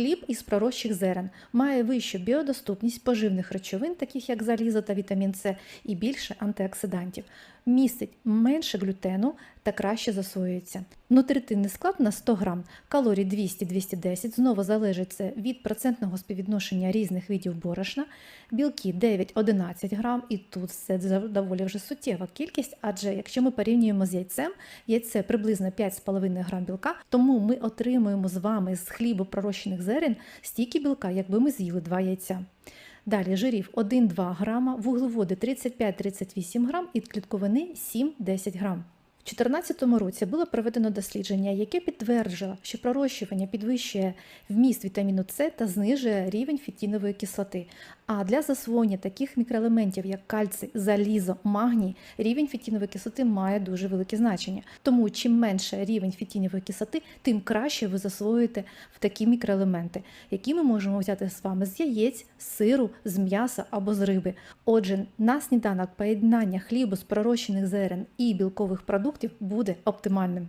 Хліб із пророщих зерен. Має вищу біодоступність поживних речовин, таких як залізо та вітамін С, і більше антиоксидантів. Містить менше глютену та краще засвоюється. Нутритивний склад на 100 грам, калорій 200-210, знову залежить це від процентного співвідношення різних видів борошна, білки 9-11 грам, і тут це доволі вже суттєва кількість, адже якщо ми порівнюємо з яйцем, яйце приблизно 5,5 грам білка, тому ми отримуємо з вами з хлібу пророщених зерен стільки білка, якби ми з'їли два яйця. Далі жирів 1-2 грама, вуглеводи 35-38 грам і клітковини 7-10 грам. У 2014 році було проведено дослідження, яке підтверджувало, що пророщування підвищує вміст вітаміну С та знижує рівень фітінової кислоти. А для засвоєння таких мікроелементів, як кальцій, залізо, магній, рівень фітінової кислоти має дуже велике значення. Тому чим менше рівень фітінової кислоти, тим краще ви засвоюєте в такі мікроелементи, які ми можемо взяти з вами з яєць, з сиру, з м'яса або з риби. Отже, на сніданок поєднання хлібу з пророщених зерен і білкових продуктів буде оптимальним.